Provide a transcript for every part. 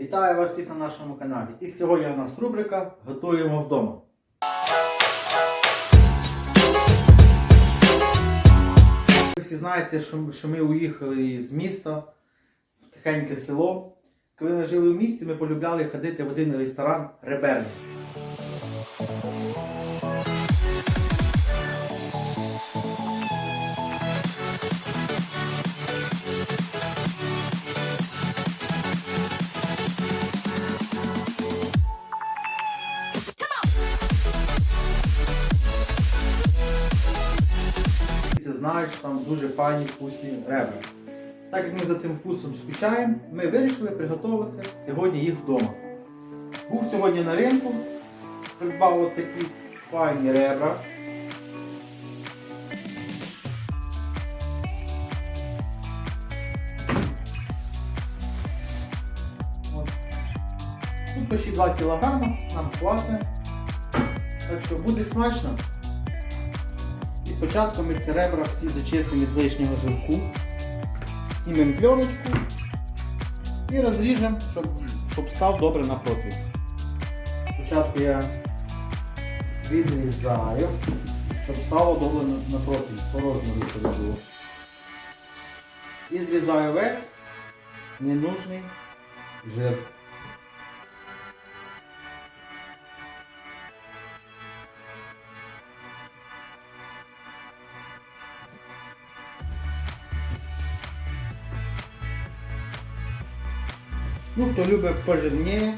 Вітаю вас всіх на нашому каналі. І сьогодні у нас рубрика Готуємо вдома. Ви всі знаєте, що, ми уїхали з міста в тихеньке село. Коли ми жили в місті, ми полюбляли ходити в один ресторан Реберник. Що там дуже файні вкусні ребра. Так як ми за цим вкусом скучаємо, ми вирішили приготувати сьогодні їх вдома. Був сьогодні на ринку, придбав от такі файні ребра. Тут почти 2 кг, нам хватить. Так що буде смачно. Спочатку ми ці ребра всі зачистимо від лишнього жирку. Знімемо пленочку і розріжемо, щоб, щоб став добре на противень. Спочатку я відрізаю, щоб стало добре на, противень, по розміру щоб було. І зрізаю весь ненужний жир. Ну, хто любить пожирніє,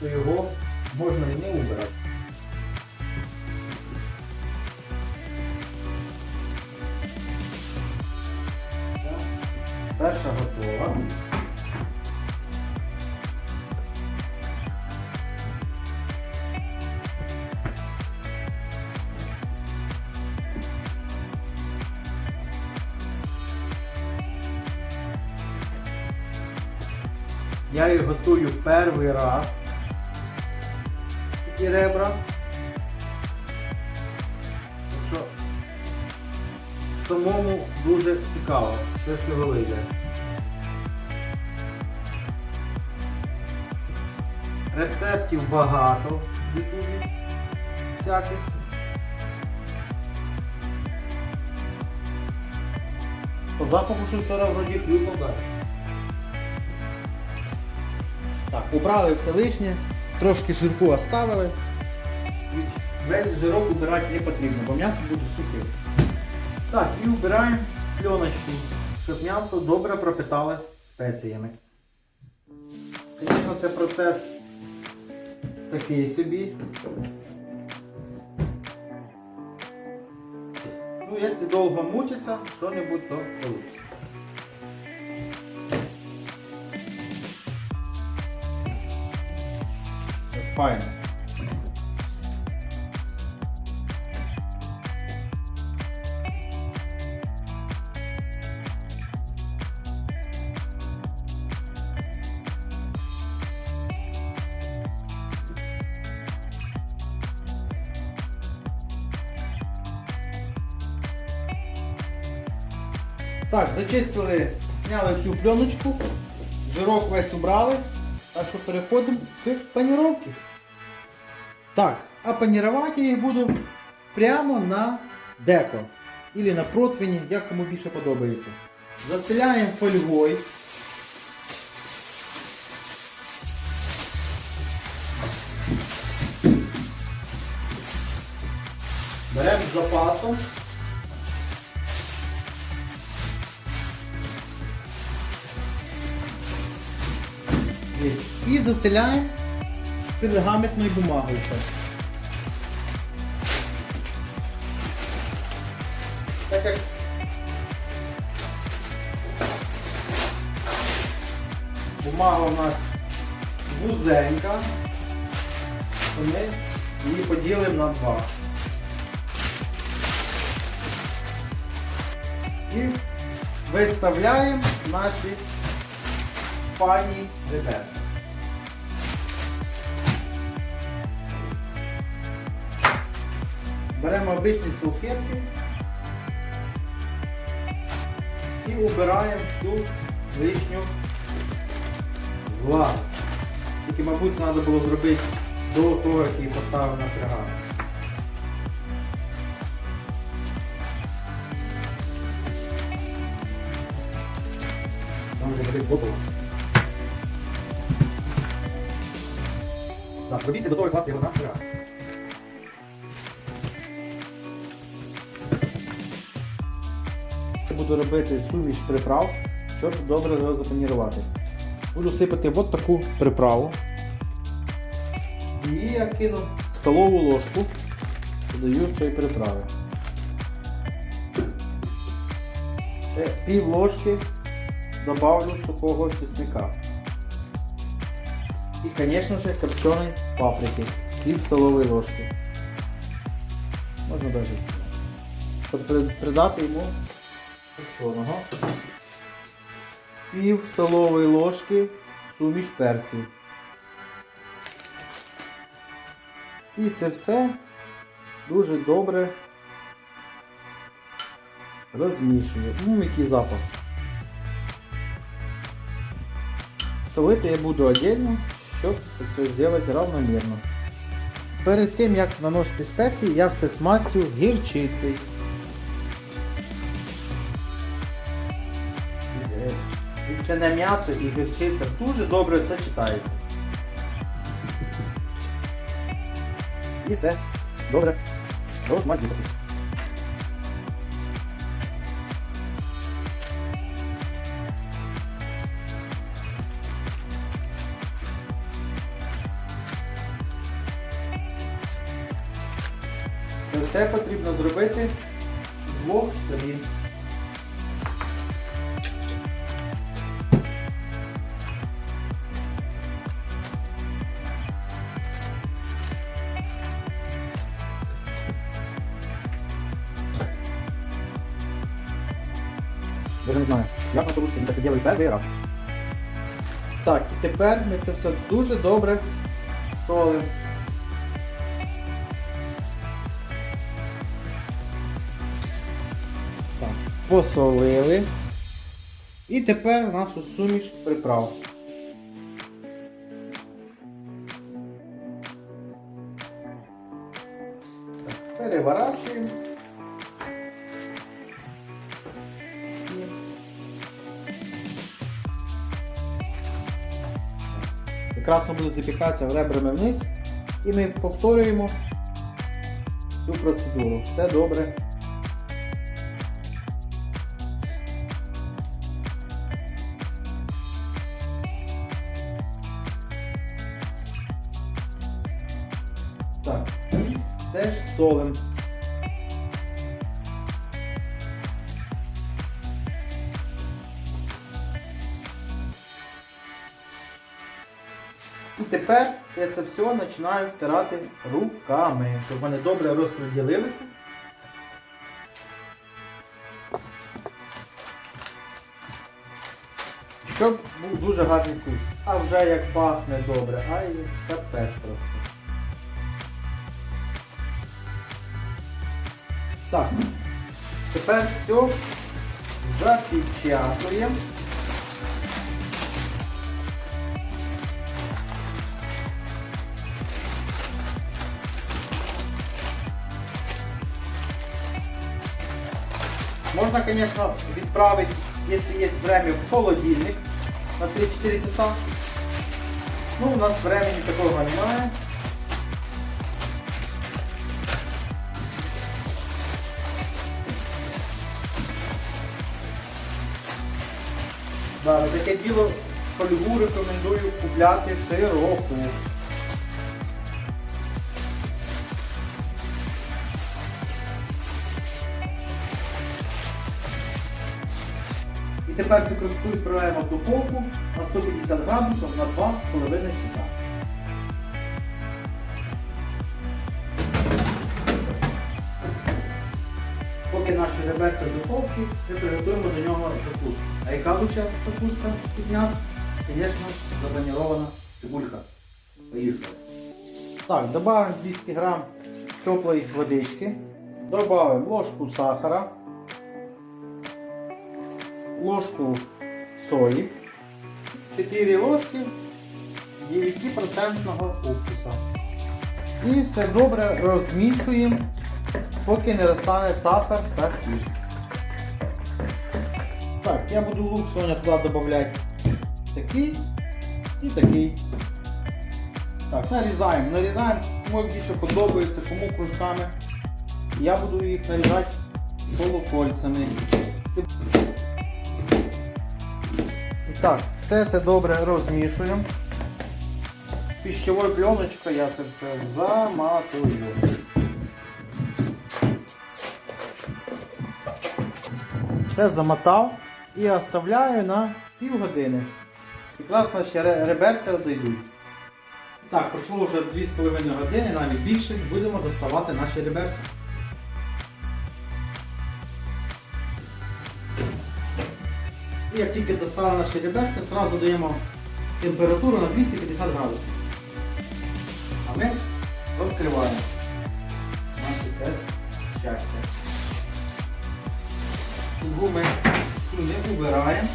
то його можна і не убирати. Перша готова. Готую перший раз. Такі ребра. Що самому дуже цікаво, що з вийде. Рецептів багато в ютубі всяких. По запаху, вчора вроді хліб далі. Так, убрали все лишнє, трошки жирку оставили. Весь жирок убирати не потрібно, бо м'ясо буде сухим. Так, і убираємо пленочку, щоб м'ясо добре пропиталось спеціями. Звісно, це процес такий собі. Ну, якщо довго мучиться, що-небудь то вийде. Файно. Так, зачистили, зняли всю пленочку, жирок весь убрали, так що переходимо к паніровці. Так, а панірувати я буду прямо на деко. Или на противні, як кому більше подобається. Застеляємо фольгою. Беремо з запасом. Є. І застеляємо пергаментною бумагою. Так як бумага у нас вузенька, то ми її поділимо на два. І виставляємо наші пані реберці. Беремо обичні салфетки і убираємо всю лишню влагу. Тільки, мабуть, треба було зробити до того, як її поставив на фрегат. Там вже горить Так, робіть це до того, як його на. Буду робити суміш приправ, щоб добре його запанірувати. Буду сипати от таку приправу. І я кину столову ложку, додаю цієї приправи. Пів ложки добавлю сухого чесника. І, звісно ж, копченої паприки. Пів столової ложки. Можна при- придати йому копченого. Пів столової ложки суміш перців. І це все дуже добре розмішую. Ну, який запах. Солити я буду отдельно, щоб це все зробити равномірно. Перед тим як наносити спеції, я все смастю гірчицею. Свине м'ясо і гірчиця дуже добре сочетається. І все. Добре. Розмазюкати. Це потрібно зробити з двох сторін. Даже не знаю, як на тому це робить перший раз. Так, і тепер ми це все дуже добре солимо. Посолили. І тепер нашу суміш приправ. Переворачуємо. Воно буде запікатися ребрами вниз. І ми повторюємо цю процедуру. Все добре. Так, теж солим. І тепер я це все починаю втирати руками, щоб вони добре розподілилися. Щоб був дуже гарний вкус. А вже як пахне добре, ай капець просто. Так, тепер все запечатуємо. Можно, конечно, відправить, если есть время, в холодильник на 3-4 часа. Ну, у нас времени такого немає. Таке діло фольгу рекомендую купляти широку. І тепер цю красоту відправляємо в духовку на 150 градусів на 2,5 часа. Наші реберця в духовці, ми приготуємо до нього закуску. А яка лучша закуска під м'ясо? Звісно, забанірована цибулька. Поїхали. Так, додаємо 200 грам теплої водички. Добавимо ложку сахара, ложку солі, 4 ложки 9% уксуса. І все добре розмішуємо, поки не розтане сахар та сіль. Так, я буду лук Соня туди додавати такий і такий. Так, нарізаємо, нарізаємо, кому більше подобається, кому кружками. Я буду їх нарізати полукольцями. І так, все це добре розмішуємо. Піщовою пленочкою я це все заматую. Це замотав і оставляю на півгодини. Якраз наші ре- реберця дойдуть. Так, пройшло вже 2,5 години, навіть більше, будемо доставати наші реберця. І як тільки достали наші реберця, одразу даємо температуру на 250 градусів. А ми розкриваємо наше це щастя. Фугу ми цю не убираємо.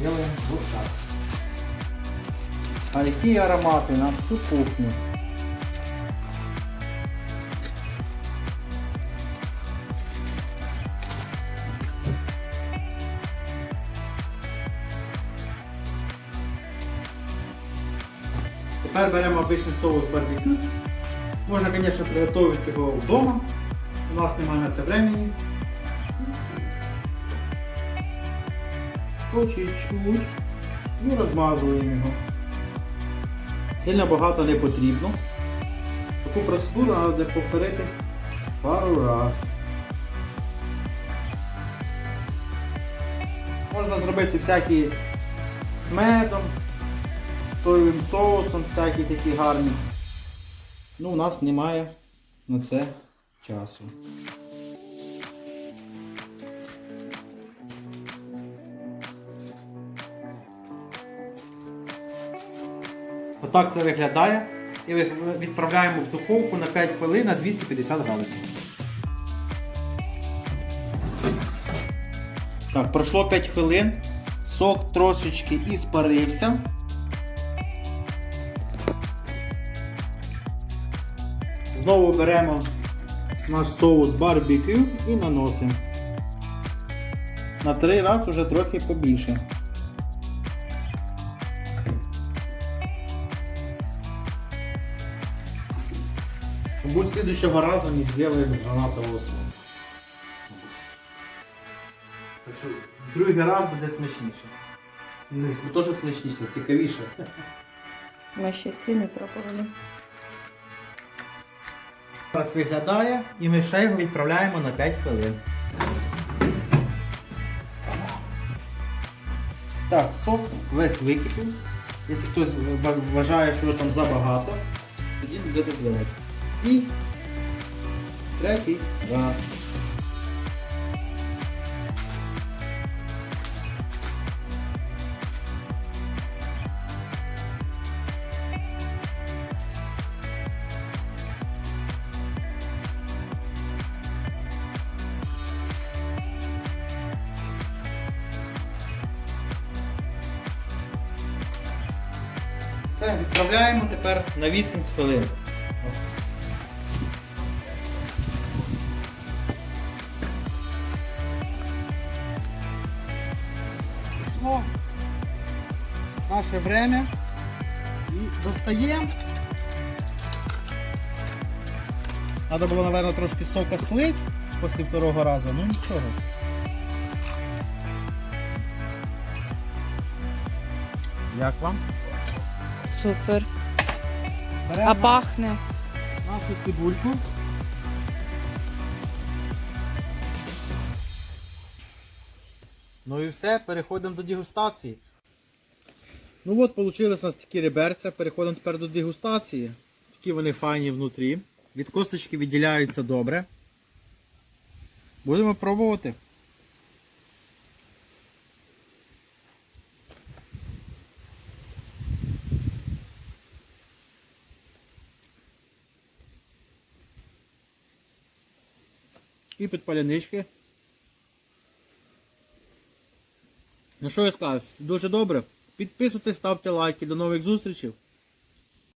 Делаємо вот так. А які аромати на всю кухню. Тепер беремо обичний соус барбекю. Можна, звісно, приготувати його вдома. У нас немає на це времени. По чуть-чуть і розмазуємо його. Сильно багато не потрібно. Таку процедуру треба повторити пару раз. Можна зробити всякі з медом, соєвим соусом, всякі такі гарні. Ну, у нас немає на це часу. Отак це виглядає. І відправляємо в духовку на 5 хвилин на 250 градусів. Так, пройшло 5 хвилин. Сок трошечки іспарився. Знову беремо наш соус барбекю і наносимо. На три раз уже трохи побільше. Мабуть, следующего раза не сделаем гранатового соусу. Так що другий раз буде смачніше. Не то, що смачніше, цікавіше. Ми ще ціни пробували. Зараз виглядає і ми ще його відправляємо на 5 хвилин. Так, сок весь википів. Якщо хтось вважає, що там забагато, тоді буде дозволяти. І третій раз. Все, відправляємо тепер на 8 хвилин. Наше время. І достаємо. Треба було, мабуть, трошки сока слить після второго разу, ну нічого. Як вам? Супер. Беремо А пахне. нашу цибульку. Ну і все, переходимо до дегустації. Ну от, вийшли у нас такі реберця. Переходимо тепер до дегустації. Такі вони файні внутрі. Від косточки відділяються добре. Будемо пробувати. І під палянички. Ну що я скажу, дуже добре. Підписуйтесь, ставте лайки. До нових зустрічей.